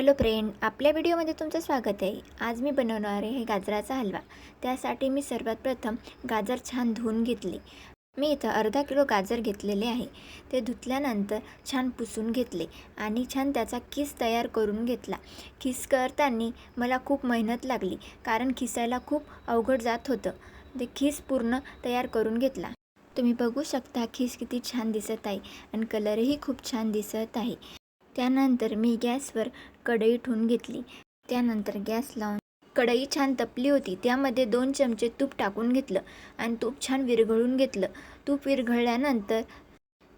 Hello friend आपल्या व्हिडिओमध्ये तुमचं स्वागत आहे. आज मी बनवणार आहे गाजराचा हलवा. त्यासाठी मी सर्वात प्रथम गाजर छान धुवून घेतले. मी इथं अर्धा किलो गाजर घेतलेले आहे. ते धुतल्यानंतर छान पुसून घेतले आणि छान त्याचा खिस तयार करून घेतला. खिस करताना मला खूप मेहनत लागली कारण खिसायला खूप अवघड जात होतं. ते खिस पूर्ण तयार करून घेतला. तुम्ही बघू शकता खिस किती छान दिसत आहे आणि कलरही खूप छान दिसत आहे. त्यानंतर मी गॅसवर कढई ठेवून घेतली. त्यानंतर गॅस लावून कढई छान तपली होती. त्यामध्ये दोन चमचे तूप टाकून घेतलं आणि तूप छान विरघळून घेतलं. तूप विरघळल्यानंतर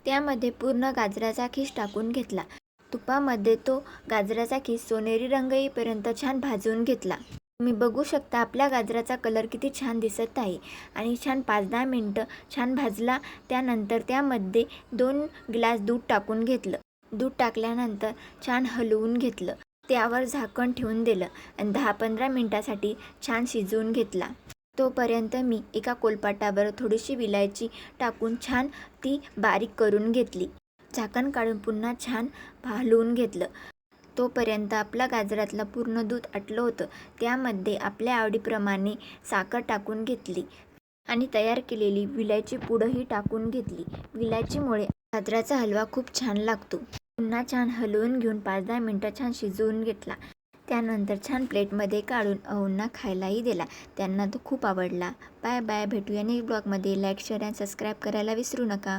त्यामध्ये पूर्ण गाजराचा खीस टाकून घेतला. तुपामध्ये तो गाजराचा खीस सोनेरी रंग येईपर्यंत छान भाजून घेतला. तुम्ही बघू शकता आपल्या गाजराचा कलर किती छान दिसत आहे आणि छान पाच दहा मिनटं छान भाजला. त्यानंतर त्यामध्ये दोन ग्लास दूध टाकून घेतलं. दूध टाकल्यानंतर छान हलवून घेतलं. त्यावर झाकण ठेवून दिलं आणि दहा पंधरा मिनटासाठी छान शिजवून घेतला. तोपर्यंत मी एका कोलपाटावर थोडीशी विलायची टाकून छान ती बारीक करून घेतली. झाकण काढून पुन्हा छान हलवून घेतलं. तोपर्यंत आपला गाजरातलं पूर्ण दूध आटलं होतं. त्यामध्ये आपल्या आवडीप्रमाणे साखर टाकून घेतली आणि तयार केलेली विलायची पुडंही टाकून घेतली. विलायचीमुळे गाजराचा हलवा खूप छान लागतो. पुन्हा छान हलवून घेऊन पाच दहा मिनटं छान शिजवून घेतला. त्यानंतर छान प्लेटमध्ये काढून अहोंना खायलाही दिला. त्यांना तो खूप आवडला. Bye bye. भेटूया नेक्स्ट ब्लॉगमध्ये. लाईक शेअर अँड सबस्क्राईब करायला विसरू नका.